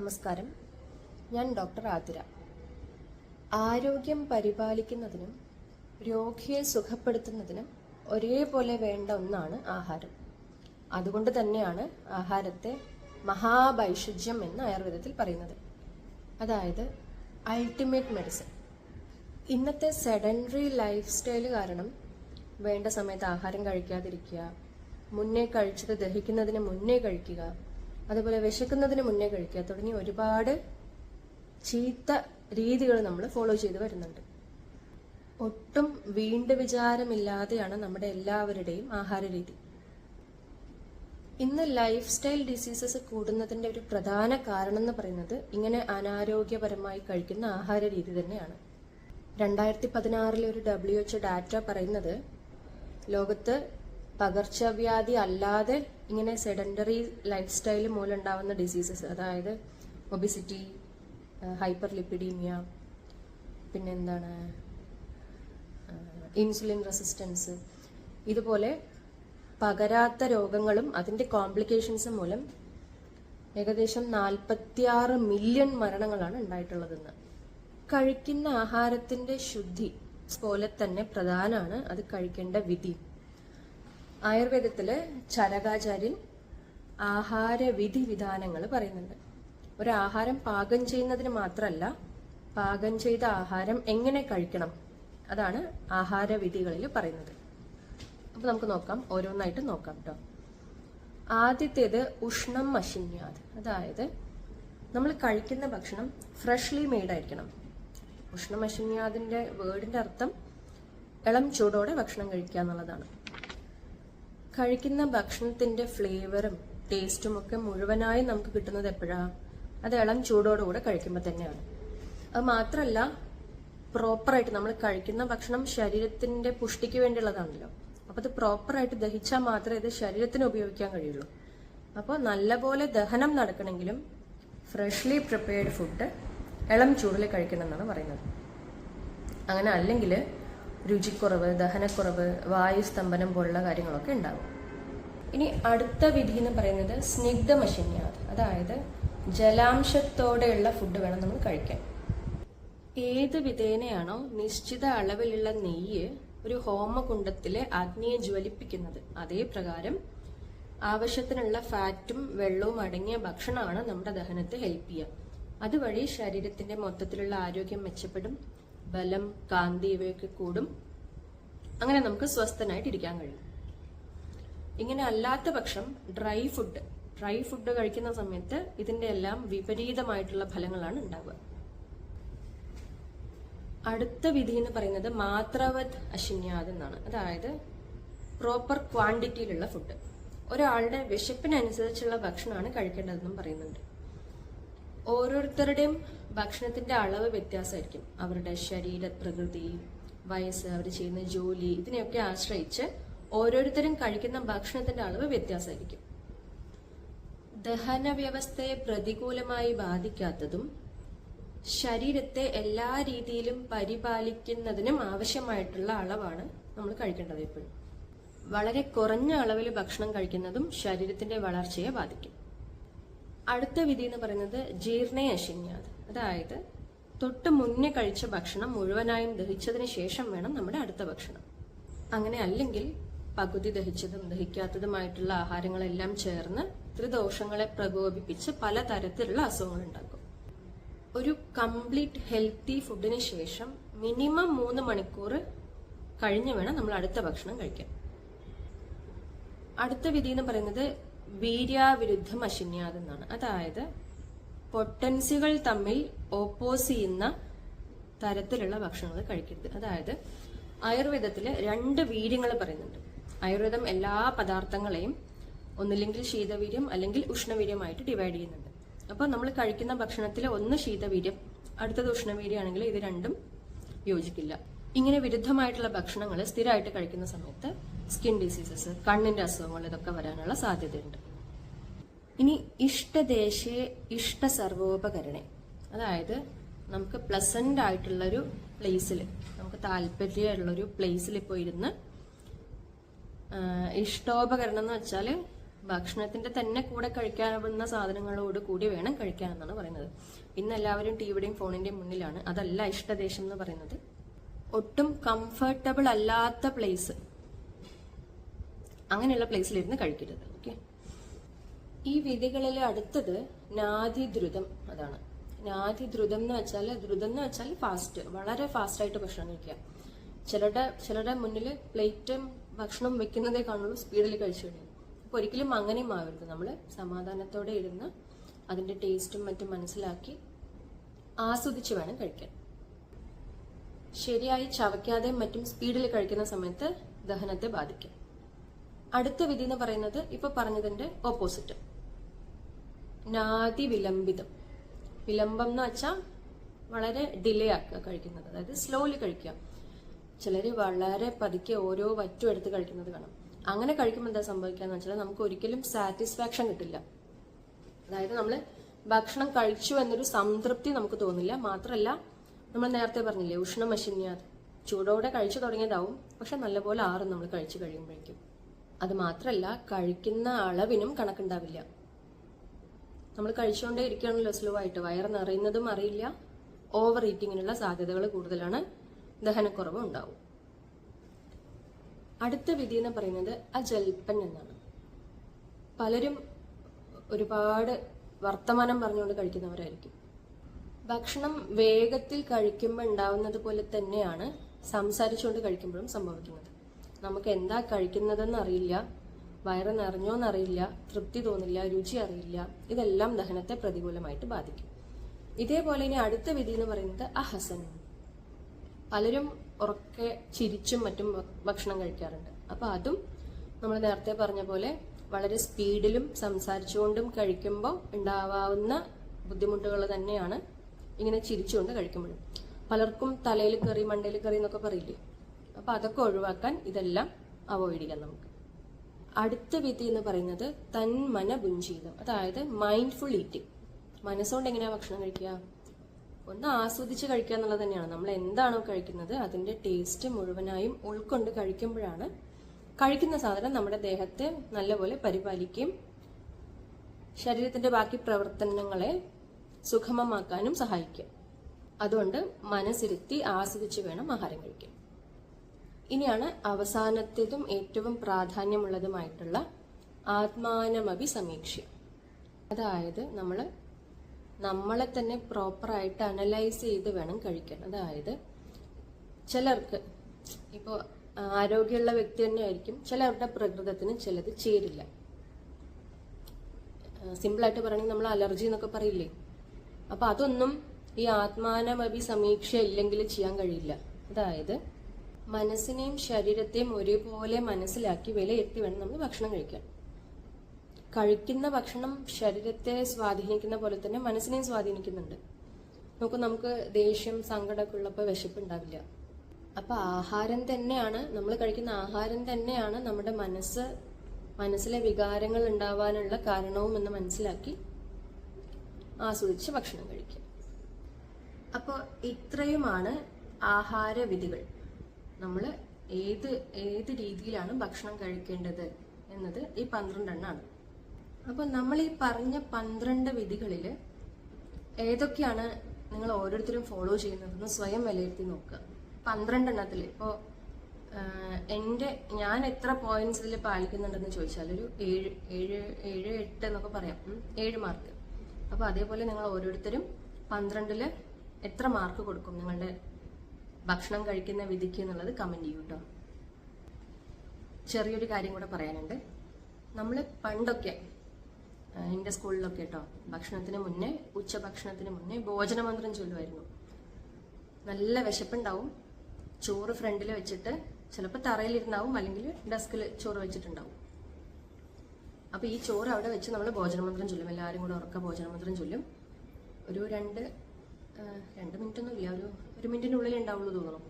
നമസ്കാരം. ഞാൻ ഡോക്ടർ ആതിര. ആരോഗ്യം പരിപാലിക്കുന്നതിനും രോഗിയെ സുഖപ്പെടുത്തുന്നതിനും ഒരേപോലെ വേണ്ട ഒന്നാണ് ആഹാരം. അതുകൊണ്ട് തന്നെയാണ് ആഹാരത്തെ മഹാഭൈഷുജ്യം എന്ന് ആയുർവേദത്തിൽ പറയുന്നത്. അതായത് അൾട്ടിമേറ്റ് മെഡിസിൻ ഇന്നത്തെ സെഡൻഡറി ലൈഫ് സ്റ്റൈൽ കാരണം വേണ്ട സമയത്ത് ആഹാരം കഴിക്കാതിരിക്കുക മുന്നേ കഴിച്ചത് ദഹിക്കുന്നതിന് മുന്നേ കഴിക്കുക അതുപോലെ വിശക്കുന്നതിന് മുന്നേ കഴിക്കുക. തുടങ്ങി ഒരുപാട് ചീത്ത രീതികൾ നമ്മൾ ഫോളോ ചെയ്ത് വരുന്നുണ്ട്. ഒട്ടും വീണ്ടും വിചാരമില്ലാതെയാണ് നമ്മുടെ എല്ലാവരുടെയും ആഹാര രീതി. ഇന്ന് ലൈഫ് സ്റ്റൈൽ ഡിസീസസ് കൂടുന്നതിന്റെ ഒരു പ്രധാന കാരണം എന്ന് പറയുന്നത് ഇങ്ങനെ അനാരോഗ്യപരമായി കഴിക്കുന്ന ആഹാര രീതി തന്നെയാണ്. രണ്ടായിരത്തി പതിനാറിലെ ഒരു ഡബ്ല്യു എച്ച് ഡാറ്റ പറയുന്നത് ലോകത്ത് പകർച്ചവ്യാധി അല്ലാതെ ഇങ്ങനെ സെഡൻഡറി ലൈഫ് സ്റ്റൈൽ മൂലമുണ്ടാവുന്ന ഡിസീസസ് അതായത് ഒബിസിറ്റി ഹൈപ്പർ ലിപ്പിഡീമിയ പിന്നെന്താണ് ഇൻസുലിൻ റെസിസ്റ്റൻസ് ഇതുപോലെ പകരാത്ത രോഗങ്ങളും അതിന്റെ കോംപ്ലിക്കേഷൻസും മൂലം ഏകദേശം നാൽപ്പത്തിയാറ് മില്യൺ മരണങ്ങളാണ് ഉണ്ടായിട്ടുള്ളതെന്ന്. കഴിക്കുന്ന ആഹാരത്തിന്റെ ശുദ്ധി പോലെ തന്നെ പ്രധാനമാണ് അത് കഴിക്കേണ്ട വിധി. ആയുർവേദത്തിൽ ചരകാചാര്യൻ ആഹാര വിധി വിധാനങ്ങൾ പറയുന്നുണ്ട്. ഒരു ആഹാരം പാകം ചെയ്യുന്നതിന് മാത്രമല്ല പാകം ചെയ്ത ആഹാരം എങ്ങനെ കഴിക്കണം അതാണ് ആഹാര വിധികളിൽ പറയുന്നത്. അപ്പൊ നമുക്ക് നോക്കാം ഓരോന്നായിട്ട് നോക്കാം കേട്ടോ ആദ്യത്തേത് ഉഷ്ണം മഷിന്യാത് അതായത് നമ്മൾ കഴിക്കുന്ന ഭക്ഷണം ഫ്രഷ്ലി മെയ്ഡ് ആയിരിക്കണം. ഉഷ്ണമശിന്യാദിന്റെ വേർഡിന്റെ അർത്ഥം ഇളം ചൂടോടെ ഭക്ഷണം കഴിക്കുക എന്നുള്ളതാണ്. കഴിക്കുന്ന ഭക്ഷണത്തിന്റെ ഫ്ലേവറും ടേസ്റ്റും ഒക്കെ മുഴുവനായി നമുക്ക് കിട്ടുന്നത് എപ്പോഴാ? അത് ഇളം ചൂടോടുകൂടെ കഴിക്കുമ്പോൾ തന്നെയാണ്. അത് മാത്രമല്ല പ്രോപ്പറായിട്ട് നമ്മൾ കഴിക്കുന്ന ഭക്ഷണം ശരീരത്തിന്റെ പുഷ്ടിക്ക് വേണ്ടിയുള്ളതാണല്ലോ. അപ്പൊ അത് പ്രോപ്പറായിട്ട് ദഹിച്ചാൽ മാത്രമേ ഇത് ശരീരത്തിന് ഉപയോഗിക്കാൻ കഴിയുള്ളൂ. അപ്പോൾ നല്ലപോലെ ദഹനം നടക്കണമെങ്കിലും ഫ്രഷ്ലി പ്രിപ്പയർഡ് ഫുഡ് ഇളം ചൂടിൽ കഴിക്കണം എന്നാണ് പറയുന്നത്. അങ്ങനെ അല്ലെങ്കിൽ രുചിക്കുറവ് ദഹനക്കുറവ് വായുസ്തംഭനം പോലുള്ള കാര്യങ്ങളൊക്കെ ഉണ്ടാകും. ഇനി അടുത്ത വിധി എന്ന് പറയുന്നത് സ്നിഗ്ധമശന്യാത് അതായത് ജലാംശത്തോടെയുള്ള ഫുഡ് വേണം നമ്മൾ കഴിക്കാൻ. ഏത് വിധേനയാണോ നിശ്ചിത അളവിലുള്ള നെയ്യ് ഒരു ഹോമകുണ്ടത്തിലെ അഗ്നിയെ ജ്വലിപ്പിക്കുന്നത്. അതേ പ്രകാരം ആവശ്യത്തിനുള്ള ഫാറ്റും വെള്ളവും അടങ്ങിയ ഭക്ഷണമാണ് നമ്മുടെ ദഹനത്തെ ഹെൽപ്പ് ചെയ്യുക. അതുവഴി ശരീരത്തിന്റെ മൊത്തത്തിലുള്ള ആരോഗ്യം മെച്ചപ്പെടും. ബലം കാന്തി ഇവയൊക്കെ കൂടും. അങ്ങനെ നമുക്ക് സ്വസ്ഥനായിട്ട് ഇരിക്കാൻ കഴിയും. ഇങ്ങനെ അല്ലാത്ത പക്ഷം ഡ്രൈ ഫുഡ് ഡ്രൈ ഫുഡ് കഴിക്കുന്ന സമയത്ത് ഇതിന്റെ എല്ലാം വിപരീതമായിട്ടുള്ള ഫലങ്ങളാണ് ഉണ്ടാവുക. അടുത്ത വിധി എന്ന് പറയുന്നത് മാത്രവത് അശിന്യാദ് എന്നാണ്. അതായത് പ്രോപ്പർ ക്വാണ്ടിറ്റിയിലുള്ള ഫുഡ്. ഒരാളുടെ വിശപ്പിനനുസരിച്ചുള്ള ഭക്ഷണമാണ് കഴിക്കേണ്ടതെന്നും പറയുന്നുണ്ട്. ഓരോരുത്തരുടെയും ഭക്ഷണത്തിന്റെ അളവ് വ്യത്യാസമായിരിക്കും. അവരുടെ ശരീര പ്രകൃതി വയസ്സ് അവർ ചെയ്യുന്ന ജോലി ഇതിനെയൊക്കെ ആശ്രയിച്ച് ഓരോരുത്തരും കഴിക്കുന്ന ഭക്ഷണത്തിന്റെ അളവ് വ്യത്യാസമായിരിക്കും. ദഹന വ്യവസ്ഥയെ പ്രതികൂലമായി ബാധിക്കാത്തതും ശരീരത്തെ എല്ലാ രീതിയിലും പരിപാലിക്കുന്നതിനും ആവശ്യമായിട്ടുള്ള അളവാണ് നമ്മൾ കഴിക്കേണ്ടത് എപ്പോഴും. വളരെ കുറഞ്ഞ അളവിൽ ഭക്ഷണം കഴിക്കുന്നതും ശരീരത്തിന്റെ വളർച്ചയെ ബാധിക്കും. അടുത്ത വിധി എന്ന് പറയുന്നത് ജീർണയശന്യാത് അതായത് തൊട്ട് മുന്നേ കഴിച്ച ഭക്ഷണം മുഴുവനായും ദഹിച്ചതിന് ശേഷം വേണം നമ്മുടെ അടുത്ത ഭക്ഷണം. അങ്ങനെ അല്ലെങ്കിൽ പകുതി ദഹിച്ചതും ദഹിക്കാത്തതുമായിട്ടുള്ള ആഹാരങ്ങളെല്ലാം ചേർന്ന് ത്രിദോഷങ്ങളെ പ്രകോപിപ്പിച്ച് പലതരത്തിലുള്ള അസുഖങ്ങൾ ഉണ്ടാക്കും. ഒരു കംപ്ലീറ്റ് ഹെൽത്തി ഫുഡിന് ശേഷം മിനിമം മൂന്ന് മണിക്കൂർ കഴിഞ്ഞ് വേണം നമ്മൾ അടുത്ത ഭക്ഷണം കഴിക്കാൻ. അടുത്ത വിധി എന്ന് പറയുന്നത് വീര്യാവിരുദ്ധം അശിന്യാദ് എന്നാണ് അതായത് പൊട്ടൻസികൾ തമ്മിൽ ഓപ്പോസ് ചെയ്യുന്ന തരത്തിലുള്ള ഭക്ഷണങ്ങൾ കഴിക്കരുത്. അതായത് ആയുർവേദത്തിൽ രണ്ട് വീര്യങ്ങൾ പറയുന്നുണ്ട്. ആയുർവേദം എല്ലാ പദാർത്ഥങ്ങളെയും ഒന്നില്ലെങ്കിൽ ശീതവീര്യം അല്ലെങ്കിൽ ഉഷ്ണവീര്യമായിട്ട് ഡിവൈഡ് ചെയ്യുന്നുണ്ട്. അപ്പോൾ നമ്മൾ കഴിക്കുന്ന ഭക്ഷണത്തിൽ ഒന്ന് ശീതവീര്യം അടുത്തത് ഉഷ്ണവീര്യമാണെങ്കിൽ ഇത് രണ്ടും യോജിക്കില്ല. ഇങ്ങനെ വിരുദ്ധമായിട്ടുള്ള ഭക്ഷണങ്ങൾ സ്ഥിരമായിട്ട് കഴിക്കുന്ന സമയത്ത് സ്കിൻ ഡിസീസസ് കണ്ണിന്റെ അസുഖങ്ങൾ ഇതൊക്കെ വരാനുള്ള സാധ്യതയുണ്ട്. ഇനി ഇഷ്ടദേശേ ഇഷ്ട സർവോപകരണേ അതായത് നമുക്ക് പ്ലസന്റ് ആയിട്ടുള്ളൊരു പ്ലേസിൽ നമുക്ക് താല്പര്യമുള്ളൊരു പ്ലേസിൽ ഇപ്പോൾ ഇരുന്ന് ഇഷ്ടോപകരണം എന്ന് വെച്ചാൽ ഭക്ഷണത്തിന്റെ തന്നെ കൂടെ കഴിക്കാവുന്ന സാധനങ്ങളോട് കൂടി വേണം കഴിക്കാൻ എന്നാണ് പറയുന്നത്. ഇന്ന് എല്ലാവരും ടിവിയുടെയും ഫോണിന്റെയും മുന്നിലാണ്. അതല്ല ഇഷ്ടദേശം എന്ന് പറയുന്നത്. ഒട്ടും കംഫർട്ടബിൾ അല്ലാത്ത പ്ലേസ് അങ്ങനെയുള്ള പ്ലേസിലിരുന്ന് കഴിക്കരുത് ഓക്കെ ഈ വിധികളിൽ അടുത്തത് നാദി ദ്രുതം അതാണ്. നാദി ദ്രുതം എന്ന് വെച്ചാൽ ദ്രുതം എന്ന് വെച്ചാൽ ഫാസ്റ്റ് വളരെ ഫാസ്റ്റായിട്ട് ഭക്ഷണം കഴിക്കുക. ചിലരുടെ ചിലരുടെ മുന്നിൽ പ്ലേറ്റും ഭക്ഷണം വെക്കുന്നതേ കാണുള്ളൂ സ്പീഡിൽ കഴിച്ചു കഴിയും അപ്പൊ ഒരിക്കലും അങ്ങനെയും ആവരുത്. നമ്മൾ സമാധാനത്തോടെ ഇരുന്ന് അതിന്റെ ടേസ്റ്റും മറ്റും മനസ്സിലാക്കി ആസ്വദിച്ച് വേണം കഴിക്കാൻ. ശരിയായി ചവയ്ക്കാതെയും മറ്റും സ്പീഡിൽ കഴിക്കുന്ന സമയത്ത് ദഹനത്തെ ബാധിക്കും. അടുത്ത വിധി എന്ന് പറയുന്നത് ഇപ്പൊ പറഞ്ഞതിന്റെ ഓപ്പോസിറ്റ് നാതി വിലംബിതം. വിലംബം എന്ന് വെച്ചാൽ വളരെ ഡിലേ ആക്കുക കഴിക്കുന്നത്. അതായത് സ്ലോലി കഴിക്കുക. ചിലര് വളരെ പതുക്കെ ഓരോ വറ്റും എടുത്ത് കഴിക്കുന്നത് കാണാം. അങ്ങനെ കഴിക്കുമ്പോൾ എന്താ സംഭവിക്കാന്ന് വെച്ചാൽ നമുക്ക് ഒരിക്കലും സാറ്റിസ്ഫാക്ഷൻ കിട്ടില്ല. അതായത് നമ്മൾ ഭക്ഷണം കഴിച്ചു എന്നൊരു സംതൃപ്തി നമുക്ക് തോന്നില്ല. മാത്രമല്ല നമ്മൾ നേരത്തെ പറഞ്ഞില്ലേ ഉഷ്ണ ഉഷ്ണമശിന്യാത് ചൂടോടെ കഴിച്ചു തുടങ്ങിയതാവും പക്ഷെ നല്ലപോലെ ആറും നമ്മൾ കഴിച്ചു കഴിയുമ്പോഴേക്കും. അത് മാത്രമല്ല കഴിക്കുന്ന അളവിനും കണക്കുണ്ടാവില്ല. നമ്മൾ കഴിച്ചുകൊണ്ടേ ഇരിക്കുകയാണല്ലോ സ്ലോ ആയിട്ട് വയറ് നിറയുന്നതും അറിയില്ല ഓവർ ഈറ്റിങ്ങിനുള്ള സാധ്യതകൾ കൂടുതലാണ് ദഹനക്കുറവ് ഉണ്ടാവും. അടുത്ത വിധി എന്ന് പറയുന്നത് അജൽപ്പൻ എന്നാണ്. പലരും ഒരുപാട് വർത്തമാനം പറഞ്ഞുകൊണ്ട് കഴിക്കുന്നവരായിരിക്കും. ഭക്ഷണം വേഗത്തിൽ കഴിക്കുമ്പോൾ ഉണ്ടാവുന്നത് പോലെ തന്നെയാണ് സംസാരിച്ചുകൊണ്ട് കഴിക്കുമ്പോഴും സംഭവിക്കുന്നത്. നമുക്ക് എന്താ കഴിക്കുന്നതെന്ന് അറിയില്ല വയറ് നിറഞ്ഞോന്നറിയില്ല തൃപ്തി തോന്നില്ല രുചി അറിയില്ല ഇതെല്ലാം ദഹനത്തെ പ്രതികൂലമായിട്ട് ബാധിക്കും. ഇതേപോലെ ഇനി അടുത്ത വിധി എന്ന് പറയുന്നത് അഹസൻ പലരും ഉറക്കെ ചിരിച്ചും മറ്റും ഭക്ഷണം കഴിക്കാറുണ്ട്. അപ്പൊ അതും നമ്മൾ നേരത്തെ പറഞ്ഞ പോലെ വളരെ സ്പീഡിലും സംസാരിച്ചുകൊണ്ടും കഴിക്കുമ്പോൾ ഉണ്ടാവാവുന്ന ബുദ്ധിമുട്ടുകൾ തന്നെയാണ് ഇങ്ങനെ ചിരിച്ചുകൊണ്ട് കഴിക്കുമ്പോഴും. പലർക്കും തലയിൽ കറി മണ്ടയിൽ കറി എന്നൊക്കെ പറയില്ലേ? അപ്പൊ അതൊക്കെ ഒഴിവാക്കാൻ ഇതെല്ലാം അവോയ്ഡ് ചെയ്യാം നമുക്ക്. അടുത്ത വിധി എന്ന് പറയുന്നത് തന്മന ബുഞ്ചീതം അതായത് മൈൻഡ്ഫുൾ ഈറ്റിംഗ് മനസ്സുകൊണ്ട് എങ്ങനെയാ ഭക്ഷണം കഴിക്കുക? ഒന്ന് ആസ്വദിച്ച് കഴിക്കുക എന്നുള്ളത് തന്നെയാണ്. നമ്മൾ എന്താണോ കഴിക്കുന്നത് അതിന്റെ ടേസ്റ്റ് മുഴുവനായും ഉൾക്കൊണ്ട് കഴിക്കുമ്പോഴാണ് കഴിക്കുന്ന സാധനം നമ്മുടെ ദേഹത്തെ നല്ലപോലെ പരിപാലിക്കുകയും ശരീരത്തിന്റെ ബാക്കി പ്രവർത്തനങ്ങളെ സുഗമമാക്കാനും സഹായിക്കും. അതുകൊണ്ട് മനസ്സിരുത്തി ആസ്വദിച്ച് വേണം ആഹാരം കഴിക്കാൻ. ഇനിയാണ് അവസാനത്തേതും ഏറ്റവും പ്രാധാന്യമുള്ളതുമായിട്ടുള്ള ആത്മാനമഭി സമീക്ഷ. അതായത് നമ്മൾ നമ്മളെ തന്നെ പ്രോപ്പറായിട്ട് അനലൈസ് ചെയ്ത് വേണം കഴിക്കാൻ. അതായത് ചിലർക്ക് ഇപ്പോൾ ആരോഗ്യമുള്ള വ്യക്തി തന്നെ ആയിരിക്കും ചിലരുടെ പ്രകൃതത്തിന് ചിലത് ചേരില്ല. സിമ്പിളായിട്ട് പറയണമെങ്കിൽ നമ്മൾ അലർജി എന്നൊക്കെ പറയില്ലേ? അപ്പൊ അതൊന്നും ഈ ആത്മാനമഭി സമീക്ഷ ഇല്ലെങ്കിൽ ചെയ്യാൻ കഴിയില്ല. അതായത് മനസ്സിനെയും ശരീരത്തെയും ഒരേപോലെ മനസ്സിലാക്കി വിലയിരുത്തി വേണം നമ്മൾ ഭക്ഷണം കഴിക്കാൻ. കഴിക്കുന്ന ഭക്ഷണം ശരീരത്തെ സ്വാധീനിക്കുന്ന പോലെ തന്നെ മനസ്സിനെയും സ്വാധീനിക്കുന്നുണ്ട്. നോക്കൂ നമുക്ക് ദേഷ്യം സങ്കടമൊക്കെ ഉള്ളപ്പോൾ വിശപ്പുണ്ടാവില്ല. അപ്പൊ ആഹാരം തന്നെയാണ് നമ്മൾ കഴിക്കുന്ന ആഹാരം തന്നെയാണ് നമ്മുടെ മനസ്സ് മനസ്സിലെ വികാരങ്ങൾ ഉണ്ടാവാനുള്ള കാരണവും എന്ന് മനസ്സിലാക്കി ആസ്വദിച്ച് ഭക്ഷണം കഴിക്കുക അപ്പോൾ ഇത്രയുമാണ് ആഹാരവിധികൾ. നമ്മൾ ഏത് ഏത് രീതിയിലാണ് ഭക്ഷണം കഴിക്കേണ്ടത് എന്നത് ഈ പന്ത്രണ്ടെണ്ണാണ്. അപ്പോൾ നമ്മൾ ഈ പറഞ്ഞ പന്ത്രണ്ട് വിധികളിൽ ഏതൊക്കെയാണ് നിങ്ങൾ ഓരോരുത്തരും ഫോളോ ചെയ്യുന്നതെന്ന് സ്വയം വിലയിരുത്തി നോക്കുക. പന്ത്രണ്ടെണ്ണത്തിൽ ഇപ്പോൾ എന്റെ ഞാൻ എത്ര പോയിന്റ്സ് ഇതിൽ പാലിക്കുന്നുണ്ടെന്ന് ചോദിച്ചാൽ ഒരു ഏഴ് ഏഴ് ഏഴ് എട്ട് എന്നൊക്കെ പറയാം. ഏഴ് മാർക്ക് അപ്പോൾ അതേപോലെ നിങ്ങൾ ഓരോരുത്തരും പന്ത്രണ്ടിൽ എത്ര മാർക്ക് കൊടുക്കും? നിങ്ങളുടെ ഭക്ഷണം കഴിക്കുന്ന വിധിക്ക് എന്നുള്ളത് കമന്റ് ചെയ്യൂ കേട്ടോ ചെറിയൊരു കാര്യം കൂടെ പറയാനുണ്ട്. നമ്മൾ പണ്ടൊക്കെ എന്റെ സ്കൂളിലൊക്കെ കേട്ടോ ഭക്ഷണത്തിന് മുന്നേ ഉച്ചഭക്ഷണത്തിന് മുന്നേ ഭോജനമന്ത്രം ചൊല്ലുമായിരുന്നു നല്ല വിശപ്പുണ്ടാവും. ചോറ് ഫ്രണ്ടിൽ വെച്ചിട്ട് ചിലപ്പോൾ തറയിലിരുന്നാവും അല്ലെങ്കിൽ ഡെസ്കിൽ ചോറ് വെച്ചിട്ടുണ്ടാവും. അപ്പൊ ഈ ചോറ് അവിടെ വെച്ച് നമ്മൾ ഭോജനമന്ത്രം ചൊല്ലും. എല്ലാവരും കൂടെ ഉറക്ക ഭോജനമന്ത്രം ചൊല്ലും. ഒരു രണ്ട് രണ്ട് മിനിറ്റ് ഒന്നും ഇല്ല ഒരു ഒരു മിനിറ്റിനുള്ളിൽ ഉണ്ടാവുള്ളൂ തോന്നുന്നു.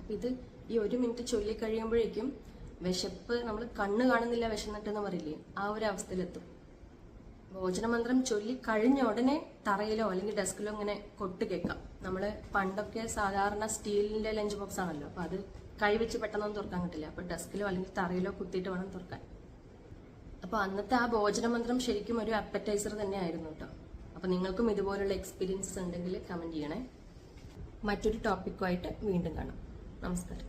അപ്പൊ ഇത് ഈ ഒരു മിനിറ്റ് ചൊല്ലി കഴിയുമ്പോഴേക്കും വിശപ്പ് നമ്മൾ കണ്ണ് കാണുന്നില്ല വിശന്നിട്ടെന്ന് പറയില്ലേ? ആ ഒരു അവസ്ഥയിലെത്തും. ഭോജനമന്ത്രം ചൊല്ലി കഴിഞ്ഞ ഉടനെ തറയിലോ അല്ലെങ്കിൽ ഡെസ്കിലോ ഇങ്ങനെ കൊട്ട് കേൾക്കാം. നമ്മൾ പണ്ടൊക്കെ സാധാരണ സ്റ്റീലിന്റെ ലഞ്ച് ബോക്സ് ആണല്ലോ. അപ്പൊ അത് കൈവച്ച് പെട്ടെന്നൊന്നും തുറക്കാൻ കിട്ടില്ല. അപ്പൊ ഡെസ്കിലോ അല്ലെങ്കിൽ തറയിലോ കുത്തിയിട്ട് വേണം തുറക്കാൻ. അപ്പൊ അന്നത്തെ ആ ഭോജനമന്ത്രം ശരിക്കും ഒരു അപ്പറ്റൈസർ തന്നെ ആയിരുന്നു കേട്ടോ. അപ്പൊ നിങ്ങൾക്കും ഇതുപോലുള്ള എക്സ്പീരിയൻസ് ഉണ്ടെങ്കിൽ കമന്റ് ചെയ്യണേ. മറ്റൊരു ടോപ്പിക്കുമായിട്ട് വീണ്ടും കാണാം. നമസ്കാരം.